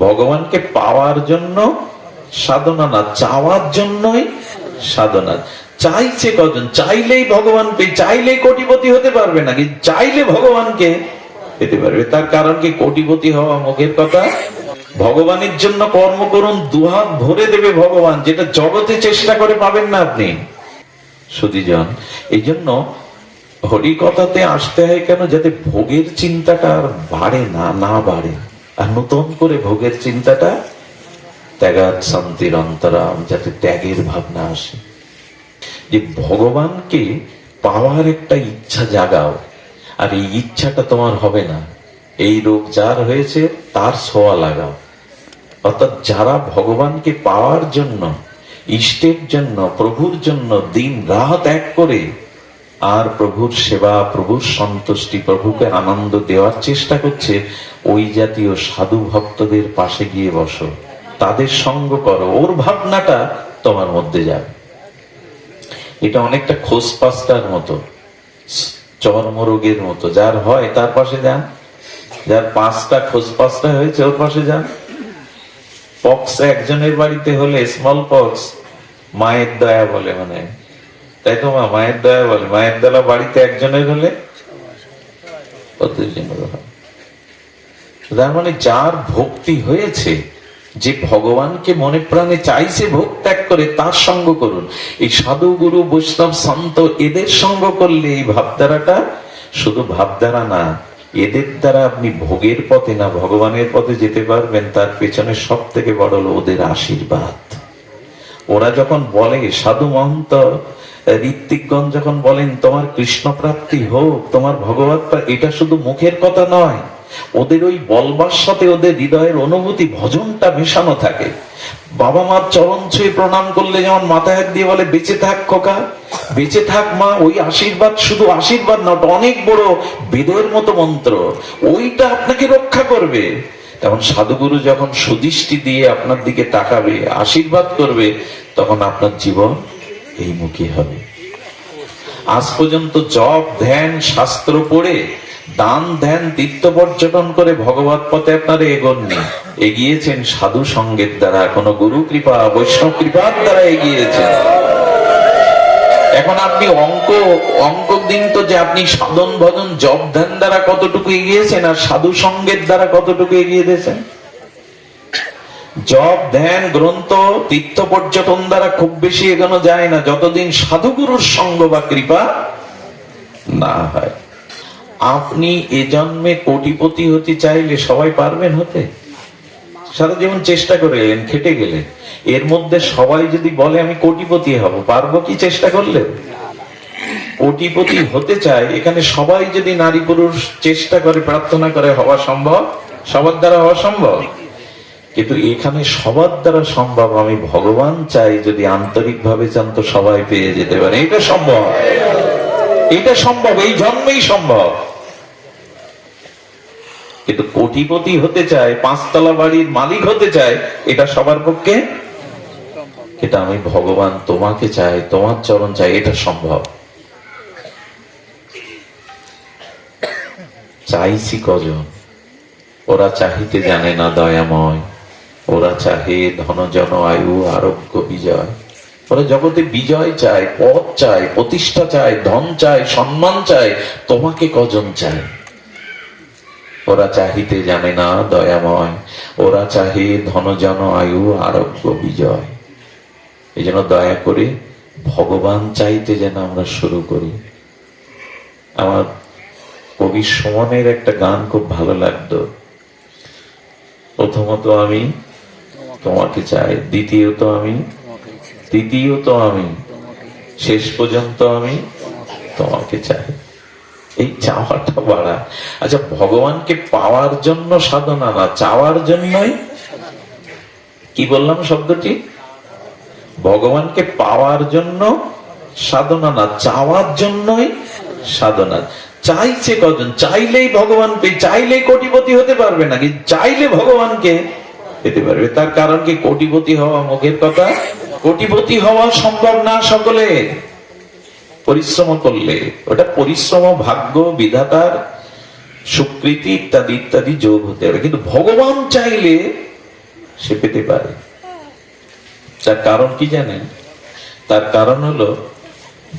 ভগবানকে পাওয়ার জন্য, সাধনা না চাওয়ার জন্যই সাধনা। চাইছে কজন? চাইলেই ভগবান পেয়ে চাইলেই কোটিপতি হতে পারবে নাকি? চাইলে ভগবানকে পেতে পারবে। তার কারণ কি? কোটিপতি হওয়া মুখের কথা। ভগবানের জন্য কর্ম করুন, দুহাত ভরে দেবে ভগবান, যেটা জগতে চেষ্টা করে পাবেন না আপনি। সুদীজন এই জন্য হরিকথাতে আসতে হয় কেন? যাতে ভোগের চিন্তাটা আর বাড়ে না না বাড়ে। আর নতুন করে ভোগের চিন্তাটা ত্যাগাত শান্তির অন্তরাম, যাতে ত্যাগের ভাবনা আসে। যে ভগবানকে পাওয়ার একটা ইচ্ছা জাগাও, আর এই ইচ্ছাটা তোমার হবে না। এই রোগ যার হয়েছে, তার ছোঁয়া লাগাও। অর্থাৎ যারা ভগবানকে পাওয়ার জন্য, ইষ্টের জন্য, প্রভুর জন্য দিন রাত এক করে আর প্রভুর সেবা, প্রভুর সন্তুষ্টি, প্রভুকে আনন্দ দেওয়ার চেষ্টা করছে, ওই জাতীয় সাধু ভক্তদের পাশে গিয়ে বসো। তাদের সঙ্গ করো। ওর ভাবনাটা তোমার মধ্যে যাবে এটা অনেকটা খোঁজ পাস্তার মতো, চর্মরোগের মতো। যার হয় তার পাশে যান। যার পাঁচটা খোঁজ পাঁচটা হয়েছে, ওর পাশে যান। পক্স একজনের বাড়িতে হলে স্মল পক্স মায়ের দয়া বলে মানে তাই তো মা, মায়ের দয়া বলে, মায়ের দয়া বাড়িতে একজনের হলে? হয়। তার মানে যার ভক্তি হয়েছে, যে ভগবানকে মনে প্রাণে চাইছে ভোগ ত্যাগ করে, তার সঙ্গ করুন। এই সাধু গুরু, বৈষ্ণব, সন্ত, এদের সঙ্গ করলে এই ভাবধারাটা শুধু ভাবধারা না, এদের দ্বারা আপনি ভোগের পথে না, ভগবানের পথে যেতে পারবেন, তার পেছনে সব থেকে বড় ওদের আশীর্বাদ। ওরা যখন বলে, সাধু মহন্ত ঋত্বিকগণ যখন বলেন, তোমার কৃষ্ণ প্রাপ্তি হোক, তোমার ভগবত এটা শুধু মুখের কথা নয়, ওদের ওই বলবার সাথে ওদের হৃদয়ের অনুভূতি, ভজনটা মেশানো থাকে। বাবা মার চরণ ছুঁয়ে প্রণাম করলে যেমন মাথায় হাত দিয়ে বলে, বেঁচে থাক খোকা, বেঁচে থাক মা, ওই আশীর্বাদ শুধু আশীর্বাদ না অনেক বড় বেদের মতো মন্ত্র, ওইটা আপনাকে রক্ষা করবে। তখন সাধুগুরু যখন সুদৃষ্টি দিয়ে আপনার দিকে তাকাবে, আশীর্বাদ করবে, তখন আপনার জীবন এই মুখী হবে। আজ পর্যন্ত জপ, ধ্যান, শাস্ত্র পড়ে দান, ধ্যান, তীর্থ পর্যটন করে ভগবত পথে আপনারা এগোননি। এগিয়েছেন সাধু সঙ্গের দ্বারা কোনো গুরু কৃপা, বৈষ্ণব কৃপার দ্বারা এগিয়েছেন। এখন আপনি অঙ্ক অঙ্ক দিন তো যে আপনি সাধন, ভজন, জপ, ধ্যান দ্বারা কতটুকু এগিয়েছেন আর সাধু সঙ্গের দ্বারা কতটুকু এগিয়ে দিয়েছেন? জপ, ধ্যান, গ্রন্থ, তীর্থ পর্যটন দ্বারা খুব বেশি এগোনো যায় না। যতদিন সাধুগুরুর সঙ্গ বা কৃপা না হয়। আপনি এ জন্মে কোটিপতি হতে চাইলে সবাই পারবেন হতে? সারা জীবন চেষ্টা করে এলেন, খেটে গেলেন। এর মধ্যে সবাই যদি বলে, আমি কোটিপতি হব পারব কি চেষ্টা করলে? কোটিপতি হতে চায়, এখানে সবাই যদি নারী পুরুষ চেষ্টা করে, প্রার্থনা করে, হওয়া সম্ভব? সবার দ্বারা হওয়া সম্ভব? কিন্তু এখানে সবার দ্বারা সম্ভব, আমি ভগবান চাই যদি আন্তরিক ভাবে চান তো সবাই পেয়ে যেতে পারে। এটা সম্ভব। এটা সম্ভব, এই জন্মেই সম্ভব। কিন্তু কোটিপতি হতে চায়, পাঁচতলা বাড়ির মালিক হতে চায়, এটা সবার পক্ষে এটা আমি ভগবান তোমাকে চাই, তোমার চরণ চাই, এটা সম্ভব। চাইছি কজন? ওরা চাহিতে জানে না দয়াময়। ওরা চাহে ধনজন আয়ু আরোগ্য বিজয়। ওরা জগতে বিজয় চায়, পদ চায়, প্রতিষ্ঠা চায়, ধন চায়, সম্মান চায়, তোমাকে কজন চায়? ওরা চাহিতে জানে না দয়াময়, ওরা চাহে ধনজন আয়ু আরোগ্য বিজয়। এই জন্য দয়া করে ভগবান চাইতে যেন আমরা শুরু করি। আমার কবি সুমনের একটা গান খুব ভালো লাগতো। প্রথমত আমি তোমাকে চাই। দ্বিতীয়ত আমি। তৃতীয়ত আমি। শেষ পর্যন্ত আমি তোমাকে চাই। এই চাওয়াটা বাড়া। আচ্ছা ভগবানকে পাওয়ার জন্য সাধনা না, চাওয়ার জন্যই? কি বললাম শব্দটি? ভগবানকে পাওয়ার জন্য সাধনা না, চাওয়ার জন্যই সাধনা। চাইছে কজন? চাইলেই ভগবান পেয়ে, চাইলেই কোটিপতি হতে পারবে নাকি? চাইলে ভগবানকে পেতে পারবে। তার কারণ কি? কোটিপতি হওয়া মুখের কথা? কোটিপতি হওয়া সম্ভব না সকলে। পরিশ্রম করলে। ওটা পরিশ্রম, ভাগ্য, বিধাতার স্বীকৃতি ইত্যাদি ইত্যাদি যোগ হতে হবে কিন্তু ভগবান চাইলে সে পেতে পারে। তার কারণ কি জানেন? তার কারণ হলো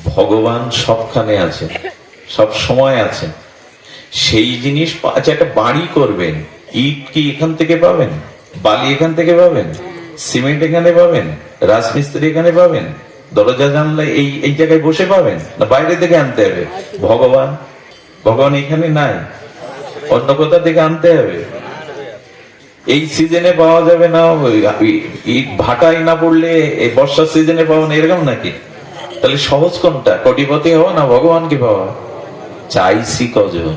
ভগবান সবখানে আছে সব সময় আছে সেই জিনিস আচ্ছা একটা বাড়ি করবেন। ইট কি এখান থেকে পাবেন? বালি এখান থেকে পাবেন, সিমেন্ট এখানে পাবেন, রাজমিস্ত্রি এখানে পাবেন, দরজা জানলা এই এই জায়গায় বসে পাবেন, না বাইরে থেকে আনতে হবে? ভগবান ভগবান এখানে নাই, অন্য কোথা থেকে আনতে হবে? এই সিজনে পাওয়া যাবে না ভাটায় না পড়লে বর্ষার সিজনে পাওয়া না, এরকম নাকি? তাহলে সহজ কোনটা? কোটিপতি হওয়া না ভগবানকে পাওয়া? চাইছি কজন।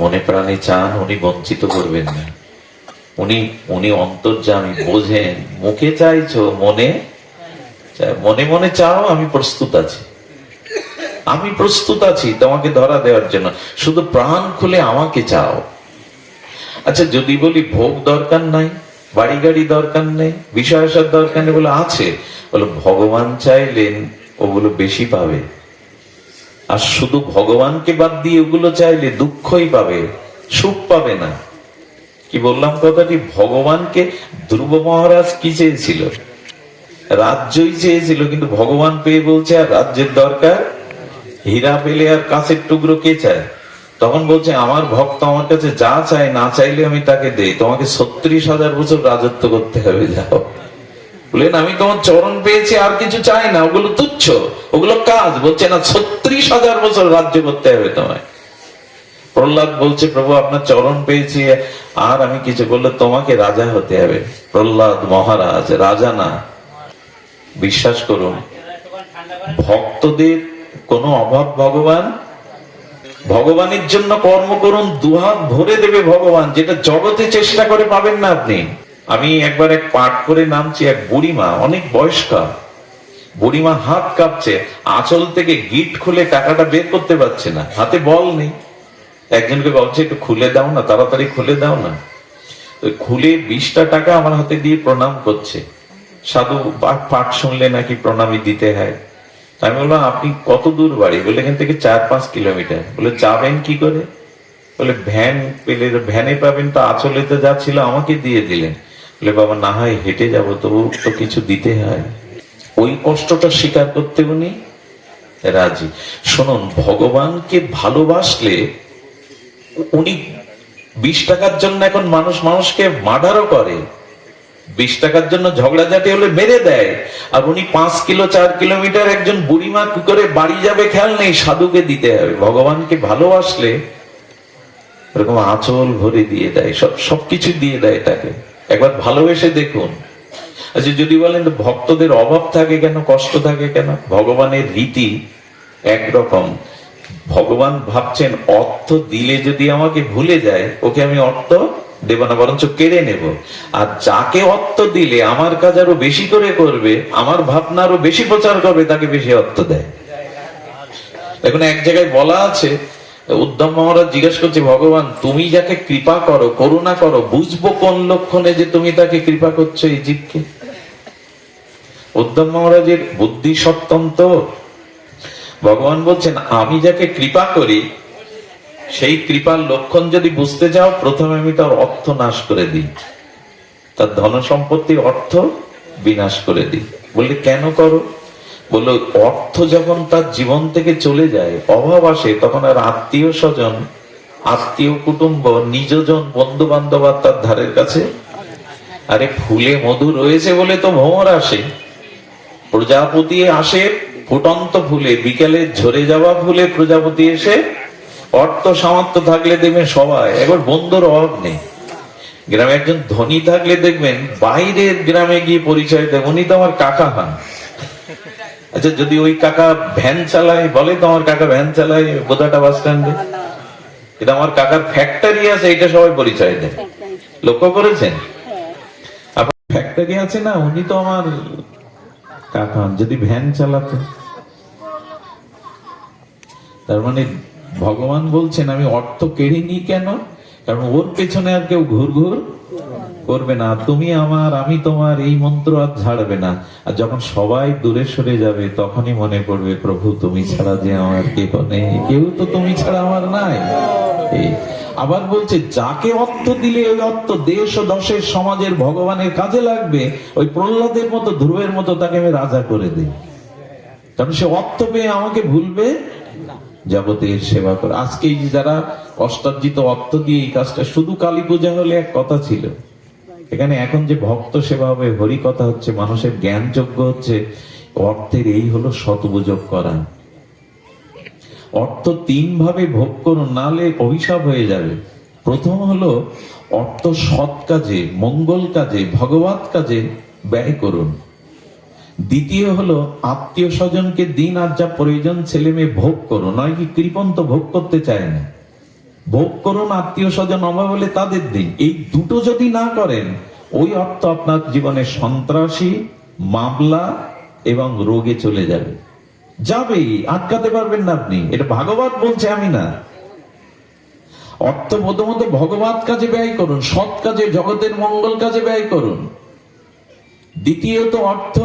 মনে প্রাণে চান, উনি বঞ্চিত করবেন না। উনি উনি অন্তর্জামী, বোঝেন, মুখে চাইছো, মনে? মনে মনে চাও, আমি প্রস্তুত আছি। আমি প্রস্তুত আছি তোমাকে ধরা দেওয়ার জন্য। শুধু প্রাণ খুলে আমাকে চাও। আচ্ছা যদি বলি ভোগ দরকার নাই বাড়ি গাড়ি দরকার নেই বিষয় আসার দরকার নেই, বলে আছে। বলে ভগবান চাইলেন, ওগুলো বেশি পাবে। আর শুধু ভগবানকে বাদ দিয়ে ওগুলো চাইলে দুঃখই পাবে, সুখ পাবে না। কি বললাম কথাটি? ভগবানকে ধ্রুব মহারাজ কি চেয়েছিল? রাজ্যই চেয়েছিল, কিন্তু ভগবান পেয়ে বলছে, আর রাজ্যের দরকার? হীরা পেলে আর কাছের টুকরো কে চায়? তখন বলছে, আমার ভক্ত আমার কাছে যা চায়, না চাইলে আমি তাকে দেই। তোমাকে ছত্রিশ হাজার বছর রাজত্ব করতে হবে, যাও। বললেন আমি তোমার চরণ পেয়েছি, আর কিছু চাই না। ওগুলো তুচ্ছ। ওগুলো কাজ। বলছে, না, ছত্রিশ হাজার বছর রাজ্য করতে হবে তোমায়। প্রহ্লাদ বলছে, প্রভু, আপনার চরণ পেয়েছি, আর আমি কিছু বললে তোমাকে রাজা হতে হবে। প্রহ্লাদ, মহারাজ, রাজা না। বিশ্বাস করুন, ভক্তদের কোনো অভাব ভগবান, ভগবানের জন্য কর্ম করুন, দুহাত ভরে দেবে ভগবান, যেটা জগতে চেষ্টা করে পাবেন না আপনি। আমি একবার এক পাঠ করে নামছি, এক বুড়িমা, অনেক বয়স্কা। বুড়িমা হাত কাঁপছে, আঁচল থেকে গিট খুলে টাকাটা বের করতে পারছে না, হাতে বল নেই। একজনকে বলছে, একটু খুলে দাও না, তাড়াতাড়ি খুলে দাও না। খুলে বিশটা টাকা আমার হাতে দিয়ে প্রণাম করছে। সাধু পাঠ শুনলে নাকি প্রণামী দিতে হয়। আমি বললাম, আপনি কত দূর বাড়ি? বলে, এখান থেকে চার পাঁচ কিলোমিটার। বলে যাবেন কি করে? বলে, ভ্যান পেলে ভ্যানে পাবেন তো, আচলে তো যা ছিল আমাকে দিয়ে দিলেন। বলে, বাবা, না হয় হেঁটে যাব, তবু তো কিছু দিতে হয়। ওই কষ্টটা স্বীকার করতে উনি রাজি। শুনুন, ভগবানকে ভালোবাসলে উনি বিশ টাকার জন্য এখন মানুষ, মানুষকে মার্ডারও করে। বিশ টাকার জন্য ঝগড়াঝাটি হলে মেরে দেয়। আর উনি পাঁচ কিলো, চার কিলোমিটার একজন বুড়িমা কি করে বাড়ি যাবে খেয়াল নেই, সাধুকে দিতে হবে। ভগবানকে ভালোবাসলে এরকম আঁচল ভরে দিয়ে দেয়, সব সবকিছু দিয়ে দেয় তাকে। একবার ভালোবেসে দেখুন। আচ্ছা যদি বলেন ভক্তদের অভাব থাকে কেন, কষ্ট থাকে কেন? ভগবানের রীতি একরকম। ভগবান ভাবছেন, অর্থ দিলে যদি আমাকে ভুলে যায়, ওকে আমি অর্থ দেব না, বরঞ্চ কেড়ে নেব। আর যাকে অর্থ দিলে আমার কাজ আরও বেশি করে করবে, আমার ভাবনা আরও বেশি প্রচার করবে, তাকে বেশি অর্থ দেয়। এখন এক জায়গায় বলা আছে উদ্ধম মহারাজ জিজ্ঞেস করছে, ভগবান, তুমি যাকে কৃপা করো, করুণা করো, বুঝব কোন লক্ষণে যে তুমি তাকে কৃপা করছ এই জীবকে? উদ্ধম মহারাজের বুদ্ধি সত্যন্ত ভগবান বলছেন, আমি যাকে কৃপা করি, সেই কৃপার লক্ষণ যদি বুঝতে যাও প্রথমে আমি তার অর্থ নাশ করে দিই। তার ধন সম্পত্তির অর্থ বিনাশ করে দিই। বললে, কেন করো? বলল, অর্থ যখন তার জীবন থেকে চলে যায়, অভাব আসে, তখন আর আত্মীয় স্বজন, আত্মীয় কুটুম্ব, নিজজন বন্ধু বান্ধব আর তার ধারের কাছে, আরে ফুলে মধু রয়েছে বলে তো ভোমর আসে। প্রজাপতি আসে ফুটন্ত ফুলে বিকেলে ঝরে যাওয়া ফুলে প্রজাপতি এসে অর্থ সামর্থ্য থাকলে দেখবেন সবাই একবার বন্ধুর অভাব নেই। গ্রামে একজন ধনী থাকলে দেখবেন বাইরের গ্রামে গিয়ে পরিচয় দেয় উনি তো আমার কাকা হন। আচ্ছা যদি ওই কাকা ভ্যান চালায় বলে তো আমার কাকা ভ্যান চালায় বোধাটা বাস স্ট্যান্ডে। এটা আমার কাকার ফ্যাক্টরি আছে এটা সবাই পরিচয় দেয়। লক্ষ্য করেছেন? আপনার ফ্যাক্টরি আছে না? উনি তো আমার কাকা হন। যদি ভ্যান চালাতো। তার মানে ভগবান বলছেন, আমি অর্থ কেড়ে কেন? কারণ ওর পেছনে আর কেউ ঘুর ঘুর করবে না। তুমি আমার, আমি তোমার, এই মন্ত্র আর ঝাড়বে না। আর যখন সবাই দূরে সরে যাবে, তখনই মনে পড়বে, প্রভু, তুমি ছাড়া যে আমার কেউ নেই। কেউ তো তুমি ছাড়া আমার নাই। আবার বলছে যাকে অর্থ দিলে ওই অর্থ দেশ ও দশের সমাজের ভগবানের কাজে লাগবে ওই প্রহ্লাদের মতো ধ্রুবের মতো তাকে আমি রাজা করে দিই। কারণ সে অর্থ পেয়ে আমাকে ভুলবে? যাবতীয় সেবা করে। আজকে যারা অষ্টার্জিত অর্থ দিয়ে এই কাজটা শুধু কালী পূজা হলে এক কথা ছিল। এখানে এখন যে ভক্ত সেবা হবে হরি কথা হচ্ছে মানুষের জ্ঞান যোগ্য হচ্ছে অর্থের এই হলো সদুপযোগ করা। অর্থ তিন ভাবে ভোগ করুন, নালে অভিশাপ হয়ে যাবে। প্রথম হলো, অর্থ সৎ কাজে, মঙ্গল কাজে ভগবত কাজে ব্যয় করুন। দ্বিতীয় হলো, আত্মীয় স্বজনকে দিন আর যা প্রয়োজন ছেলে মেয়ে ভোগ করুন নয় কি কৃপন্ত ভোগ করতে চায় না। ভোগ করুন আত্মীয় স্বজন অভাব হলে তাদের দিন। এই দুটো যদি না করেন, ওই অর্থ আপনার জীবনে সন্ত্রাসী, মামলা এবং রোগে চলে যাবে। যাবেই, আটকাতে পারবেন না আপনি। এটা ভাগবত বলছে আমি না। অর্থ প্রথমত ভগবত কাজে ব্যয় করুন, সৎ কাজে, জগতের মঙ্গল কাজে ব্যয় করুন। দ্বিতীয়ত অর্থ,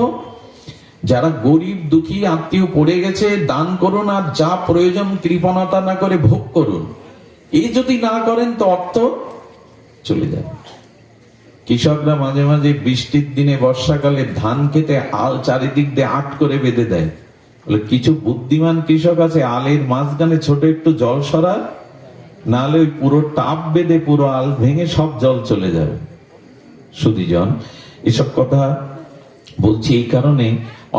যারা গরিব, দুঃখী, আত্মীয় পড়ে গেছে, দান করুন আর যা প্রয়োজন কৃপণতা না করে ভোগ করুন। এই যদি না করেন তো অর্থ চলে যাবে। কৃষকরা মাঝে মাঝে বৃষ্টির দিনে বর্ষাকালে ধান খেতে আল চারিদিক দিয়ে আট করে বেঁধে দেয়। কিছু বুদ্ধিমান কৃষক আছে, আলের মাঝখানে ছোট একটু জল সরা নাহলে ওই পুরো টাপ বেঁধে পুরো আল ভেঙে সব জল চলে যাবে। সুদীজন, এসব কথা বলছি এই কারণে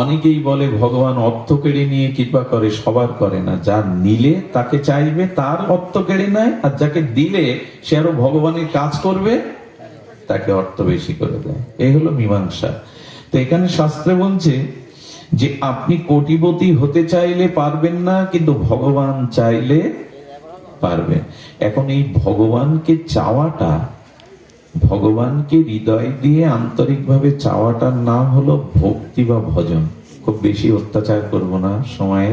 অনেকেই বলে, ভগবান অর্থ কেড়ে নিয়ে কৃপা করে, সবার করে না। যা নিলে তাকে চাইবে, তার অর্থ কেড়ে নেয়, আর যাকে দিলে সে আরও ভগবানের কাজ করবে, তাকে অর্থ বেশি করে দেয়। এই হলো মীমাংসা। তো এখানে শাস্ত্রে বলছে যে আপনি কোটিপতি হতে চাইলে পারবেন না, কিন্তু ভগবান চাইলে পারবেন। এখন এই ভগবানকে চাওয়াটা, ভগবানকে হৃদয় দিয়ে আন্তরিকভাবে চাওয়াটার নাম হলো ভক্তি বা ভজন। খুব বেশি অত্যাচার করব না সময়ে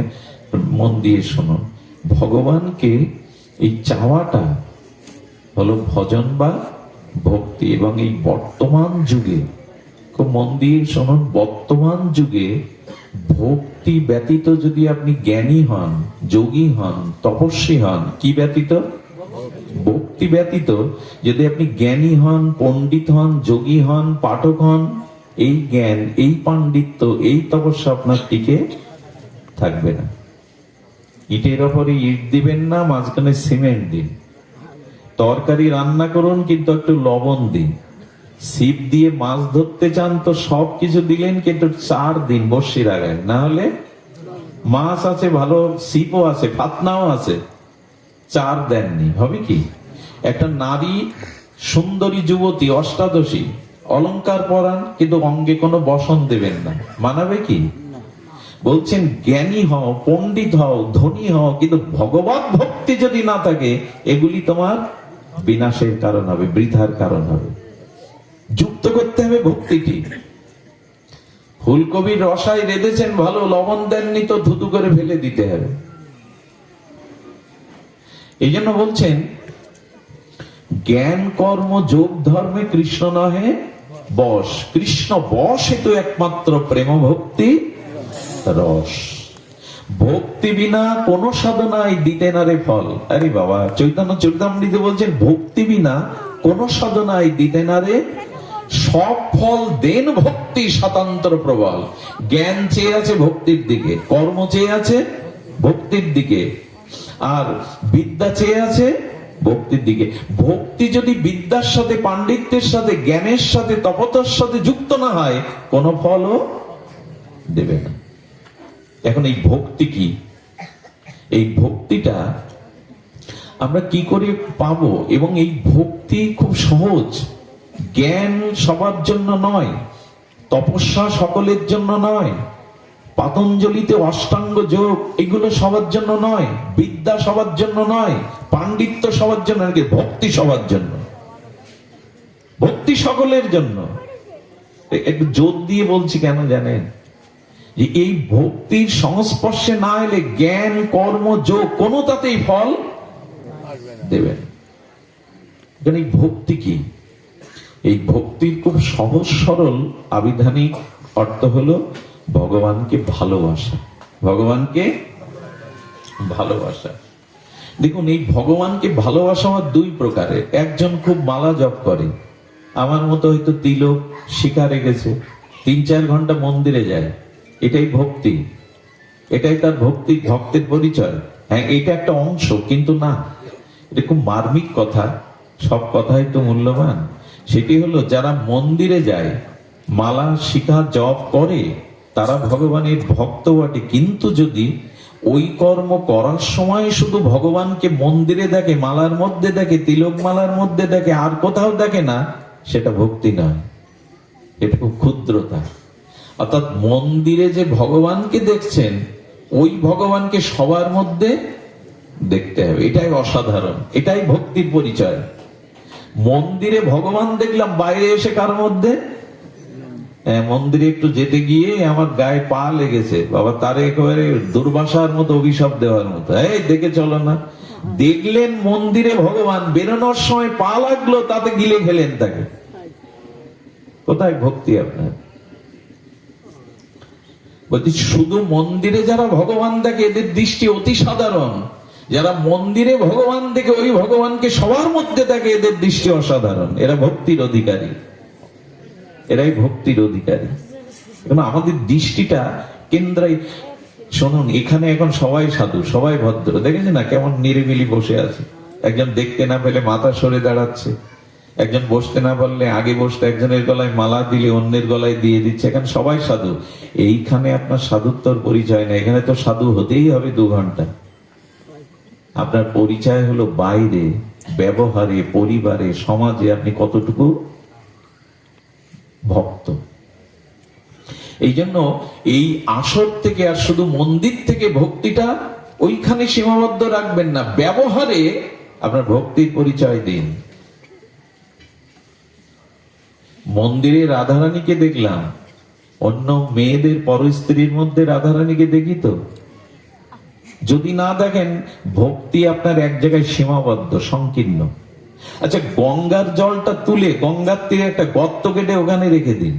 মন দিয়ে শোনো। ভগবানকে এই চাওয়াটা হলো ভজন বা ভক্তি। এবং এই বর্তমান যুগে, খুব মন দিয়ে শুনুন বর্তমান যুগে ভক্তি ব্যতীত যদি আপনি জ্ঞানী হন, যোগী হন, তপস্বী হন, কি ব্যতীত? ভক্তি ব্যতীত যদি আপনি জ্ঞানী হন, পণ্ডিত হন, যোগী হন, পাঠক হন, এই জ্ঞান, এই পাণ্ডিত্য, এই তপস্যা আপনার টিকে থাকবে না। ইটের ওপরে ইট দিবেন না, মাঝখানে সিমেন্ট দিন। তরকারি রান্না করুন, কিন্তু একটু লবণ দিন। ছিপ দিয়ে মাছ ধরতে চান তো সব কিছু দিলেন, কিন্তু চার দিন বসির আগায় না হলে মাছ আছে, ভালো ছিপও আছে, ফাতনাও আছে। চার দেননি। হবে কি? একটা নারী সুন্দরী যুবতী, অষ্টাদশী অলংকার পরান কিন্তু অঙ্গে কোনো বসন দেবেন না। মানাবে কি? বলছেন, জ্ঞানী হও, পণ্ডিত হও, ধনী হও, কিন্তু ভগবত ভক্তি যদি না থাকে, এগুলি তোমার বিনাশের কারণ হবে, বৃথার কারণ হবে। যুক্ত করতে হবে ভক্তিটি ফুলকবির রসায় রেঁধেছেন ভালো, লবণ দেননি তো ধুতু করে ফেলে দিতে হবে। এই জন্য বলছেন জ্ঞান কর্ম যোগ ধর্মে কৃষ্ণ নহে বশ কৃষ্ণ বশ তো একমাত্র প্রেম ভক্তি, রস। ভক্তি বিনা কোন সাধনায় দিতে না রে ফল। আরে বাবা, চৈতন্য চরিতামৃতে বলছেন, ভক্তি বিনা কোন সাধনায় দিতে না রে সব ফল দেন ভক্তি স্বাতন্ত্র প্রবল। জ্ঞান চেয়ে আছে ভক্তির দিকে, কর্ম চেয়ে আছে ভক্তির দিকে। আর বিদ্যা চেয়ে আছে ভক্তির দিকে। ভক্তি যদি বিদ্যার সাথে, পাণ্ডিত্যের সাথে, জ্ঞানের সাথে তপতার সাথে যুক্ত না হয়, কোন ফলও দেবে না। এখন এই ভক্তি কি? এই ভক্তিটা আমরা কি করে পাবো? এবং এই ভক্তি খুব সহজ। জ্ঞান সবার জন্য নয় তপস্যা সকলের জন্য নয় পাতঞ্জলিতে অষ্টাঙ্গ যোগ এগুলো সবার জন্য নয় বিদ্যা সবার জন্য নয় পাণ্ডিত্য সবার জন্য নাকি ভক্তি সবার জন্য? ভক্তি সকলের জন্য। একটু জোর দিয়ে বলছি কেন জানেন? যে এই ভক্তির সংস্পর্শে না এলে জ্ঞান কর্ম যোগ কোনো তাতেই ফল দেবেন ভক্তি কি? এই ভক্তির খুব সহজ সরল আবিধানিক অর্থ হলো ভগবানকে ভালোবাসা। ভগবানকে ভালোবাসা। দেখুন, এই ভগবানকে ভালোবাসা আমার দুই প্রকারের। একজন খুব মালা জপ করে। আমার মতো হয়তো তিলক শিকারে গেছে। তিন চার ঘণ্টা মন্দিরে যায়। এটাই ভক্তি। এটাই তার ভক্তি, ভক্তের পরিচয়। হ্যাঁ এটা একটা অংশ, কিন্তু না। এটা খুব মার্মিক কথা। সব কথাই তো মূল্যবান। সেটি হলো, যারা মন্দিরে যায়, মালা, শিখা জপ করে, তারা ভগবানের ভক্ত বটে। কিন্তু যদি ওই কর্ম করার সময় শুধু ভগবানকে মন্দিরে দেখে, মালার মধ্যে দেখে, তিলক মালার মধ্যে দেখে, আর কোথাও দেখে না, সেটা ভক্তি নয়। এটা খুব ক্ষুদ্রতা। অর্থাৎ মন্দিরে যে ভগবানকে দেখছেন, ওই ভগবানকে সবার মধ্যে দেখতে হবে। এটাই অসাধারণ। এটাই ভক্তির পরিচয়। মন্দিরে ভগবান দেখলাম বাইরে এসে কার মধ্যে? হ্যাঁ, মন্দিরে একটু যেতে গিয়ে আমার গায়ে পা লেগেছে। বাবা তার একেবারে দুর্বাসার মতো অভিশাপ দেওয়ার মতো। এই দেখে চলো না। দেখলেন মন্দিরে ভগবান বেরোনোর সময় পা লাগল তাতে গিলে খেলেন তাকে। কোথায় ভক্তি আপনার? বলছি শুধু মন্দিরে যারা ভগবান দেখে এদের দৃষ্টি অতি সাধারণ। যারা মন্দিরে ভগবান দেখে ওই ভগবানকে সবার মধ্যে থাকে, এদের দৃষ্টি অসাধারণ। এরা ভক্তির অধিকারী। এরাই ভক্তির অধিকারী। এবং আমাদের দৃষ্টিটা কেন্দ্রাই শুনুন, এখানে এখন সবাই সাধু, সবাই ভদ্র। দেখেছেন না কেমন নিরিবিলি বসে আছে? একজন দেখতে না পেলে মাথা সরে দাঁড়াচ্ছে। একজন বসতে না পারলে আগে বসতে একজনের গলায় মালা দিলে অন্যের গলায় দিয়ে দিচ্ছে। এখানে সবাই সাধু। এইখানে আপনার সাধুত্বর পরিচয় না এখানে তো সাধু হতেই হবে দু ঘণ্টা। আপনার পরিচয় হলো বাইরে, ব্যবহারে, পরিবারে, সমাজে আপনি কতটুকু ভক্ত? এই জন্য এই আসর থেকে আর শুধু মন্দির থেকে ভক্তিটা ওইখানে সীমাবদ্ধ রাখবেন না, ব্যবহারে আপনার ভক্তির পরিচয় দিন। মন্দিরে রাধারানীকে দেখলাম, অন্য মেয়েদের পরস্ত্রীর মধ্যে রাধারানীকে দেখি তো? যদি না দেখেন, ভক্তি আপনার এক জায়গায় সীমাবদ্ধ, সংকীর্ণ। আচ্ছা গঙ্গার জলটা তুলে গঙ্গার তীরে একটা গর্ত কেটে ওখানে রেখে দিন।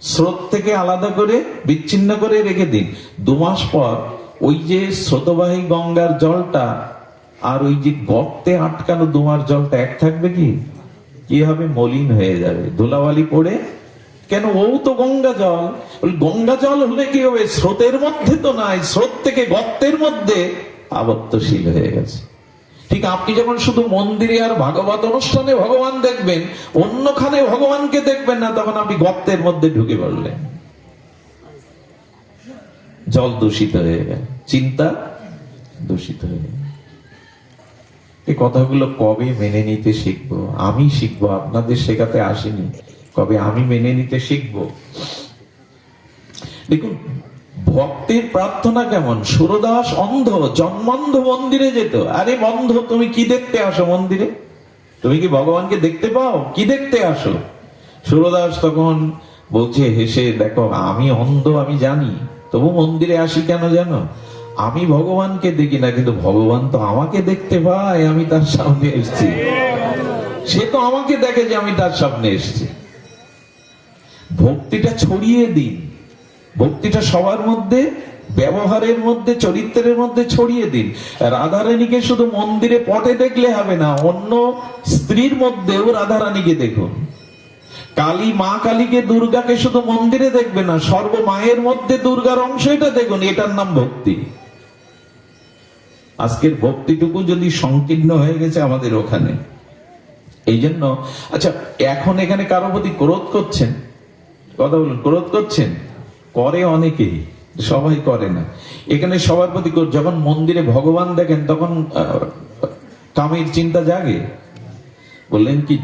স্রোত থেকে আলাদা করে, বিচ্ছিন্ন করে রেখে দিন। দু মাস পর ওই যে স্রোতবাহী গঙ্গার জলটা আর ওই যে গর্তে আটকানো দুমার জলটা এক থাকবে কি? কি হবে? মলিন হয়ে যাবে। ধুলাবালি পড়ে কেন ও তো গঙ্গা জল? গঙ্গা জল হলে কি হবে? স্রোতের মধ্যে তো নাই, স্রোত থেকে গর্তের মধ্যে আবদ্ধশীল হয়ে গেছে। ঠিক আপনি যখন শুধু মন্দিরে আর ভাগবত অনুষ্ঠানে ভগবান দেখবেন, অন্যখানে ভগবানকে দেখবেন না, তখন আপনি গর্তের মধ্যে ঢুকে পড়লেন। জল দূষিত হয়ে গেল। চিন্তা দূষিত হয়ে গেল। এই কথাগুলো কবে মেনে নিতে শিখব? আমি শিখব, আপনাদের শেখাতে আসেনি। কবে আমি মেনে নিতে শিখব। দেখুন, ভক্তের প্রার্থনা কেমন? সুরদাস অন্ধ জন্মান্ধ মন্দিরে যেত। আরে বন্ধ, তুমি কি দেখতে আসো মন্দিরে? তুমি কি ভগবানকে দেখতে পাও? কি দেখতে আসো? সুরদাস তখন বলছে হেসে দেখো, আমি অন্ধ, আমি জানি। তবু মন্দিরে আসি কেন জানো? আমি ভগবানকে দেখি না, কিন্তু ভগবান তো আমাকে দেখতে পায়, আমি তার সামনে এসেছি। সে তো আমাকে দেখে যে আমি তার সামনে এসেছি। ভক্তিটা ছড়িয়ে দিন। ভক্তিটা সবার মধ্যে, ব্যবহারের মধ্যে, চরিত্রের মধ্যে ছড়িয়ে দিন। রাধারানীকে শুধু মন্দিরে পটে দেখলে হবে না, অন্য স্ত্রীর মধ্যেও রাধারানীকে দেখুন। কালী মা কালীকে দুর্গাকে শুধু মন্দিরে দেখবে না, সর্ব মায়ের মধ্যে দুর্গার অংশ এটা দেখুন, এটার নাম ভক্তি। আজকের ভক্তিটুকু যদি সংকীর্ণ হয়ে গেছে আমাদের ওখানে। এই জন্য আচ্ছা এখন এখানে কারও প্রতি ক্রোধ করছেন? কথা বলুন, ক্রোধ করছেন? করে অনেকেই, সবাই করে না। এখানে সবার প্রতি যখন মন্দিরে ভগবান দেখেন, তখন কামের চিন্তা জাগে। বললেন কি